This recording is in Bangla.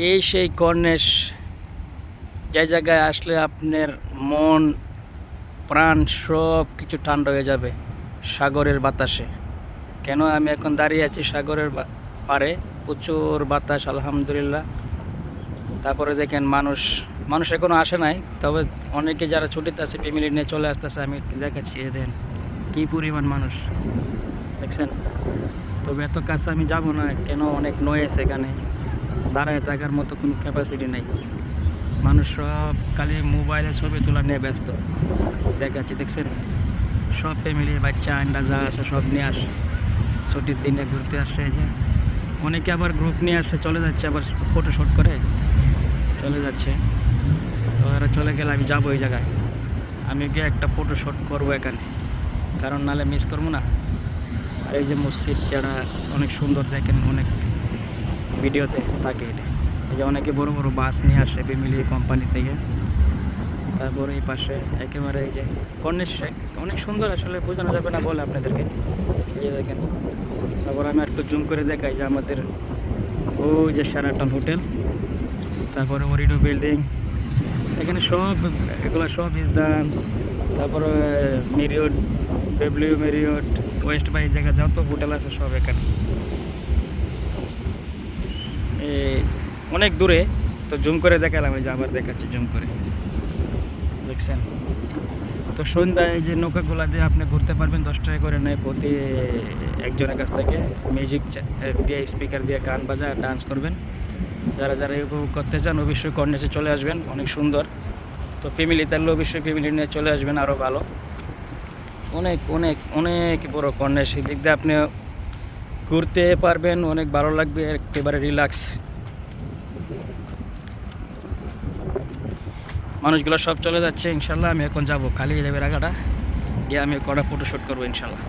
এই সেই কর্ণেশ, যে জায়গায় আসলে আপনার মন, প্রাণ সব কিছু ঠান্ডা হয়ে যাবে সাগরের বাতাসে। কেন আমি এখন দাঁড়িয়ে আছি সাগরের পাড়ে? প্রচুর বাতাস, আলহামদুলিল্লাহ। তারপরে দেখেন মানুষ মানুষ এখনও আসে নাই, তবে অনেকে যারা ছুটিতে আছে ফ্যামিলি নিয়ে চলে আসতেছে, আমি দেখাচ্ছি দেন, কী পরিমাণ মানুষ। দেখছেন? তবে এত কাছে আমি যাব না, কেন অনেক নয়েছে এখানে। দাঁড়ায় থাকার মতো কোনো ক্যাপাসিটি নেই। মানুষ সব খালি মোবাইলে ছবি তোলা নিয়ে ব্যস্ত। দেখাচ্ছি, দেখছেন? সব ফ্যামিলি বাচ্চা, আন্ডা যা আছে সব নিয়ে আসে। ছুটির দিনে ঘুরতে আসছে যে। অনেকে আবার গ্রুপ নিয়ে আসছে চলে যাচ্ছে, আবার ফটো শ্যুট করে। চলে যাচ্ছে। তো এরা চলে গেলে আমি যাব ওই জায়গায়। আমি গিয়ে একটা ফটো শ্যুট করব এখানে। কারণ নালে মিস করব না। আর এই যে মসজিদ যারা অনেক সুন্দর দেখেন, অনেক ভিডিওতে থাকে এটা। এই যে অনেকে বড় বড় বাস নিয়ে আসে ফ্যামিলি কোম্পানি থেকে। তারপরে এই পাশে একেবারে এই যে কর্নিশ শেখ। অনেক সুন্দর আসলে বোঝানো যাবে না বলে আপনাদেরকে। যে দেখেন। তারপর আমি একটু জুম করে দেখাই যে আমাদের ওই যে সেরাটন হোটেল তারপরে ওরিডো বিল্ডিং এখানে সব, এগুলো সব ইসদান তারপরে Marriott W Marriott west bay জায়গা যত হোটেল আছে সব এখানে এই অনেক দূরে, তো জুম করে দেখালাম, এই যে আবার দেখাচ্ছি জুম করে। দেখছেন? তো সন্ধ্যায় যে নৌকাগুলা দিয়ে আপনি ঘুরতে পারবেন, দশ টাকা করে নেয় প্রতি একজনের কাছ থেকে। মিউজিক দিয়ে স্পিকার দিয়ে গান বাজায় ডান্স করবেন। যারা যারা উপভোগ করতে চান, অবশ্যই কর্নেসে চলে আসবেন, অনেক সুন্দর। তো ফ্যামিলি তাহলে অবশ্যই ফ্যামিলি নিয়ে চলে আসবেন আরও ভালো। অনেক অনেক অনেক বড় কর্নেস দিক দিয়ে আপনি ঘুরতে পারবেন, অনেক ভালো লাগবে, একেবারে রিল্যাক্স মানুষগুলো সব চলে যাচ্ছে, ইনশাল্লাহ আমি এখন যাব। খালি যাবে রাগাটা। গিয়ে আমি কটা ফটো শ্যুট করব, ইনশাল্লাহ।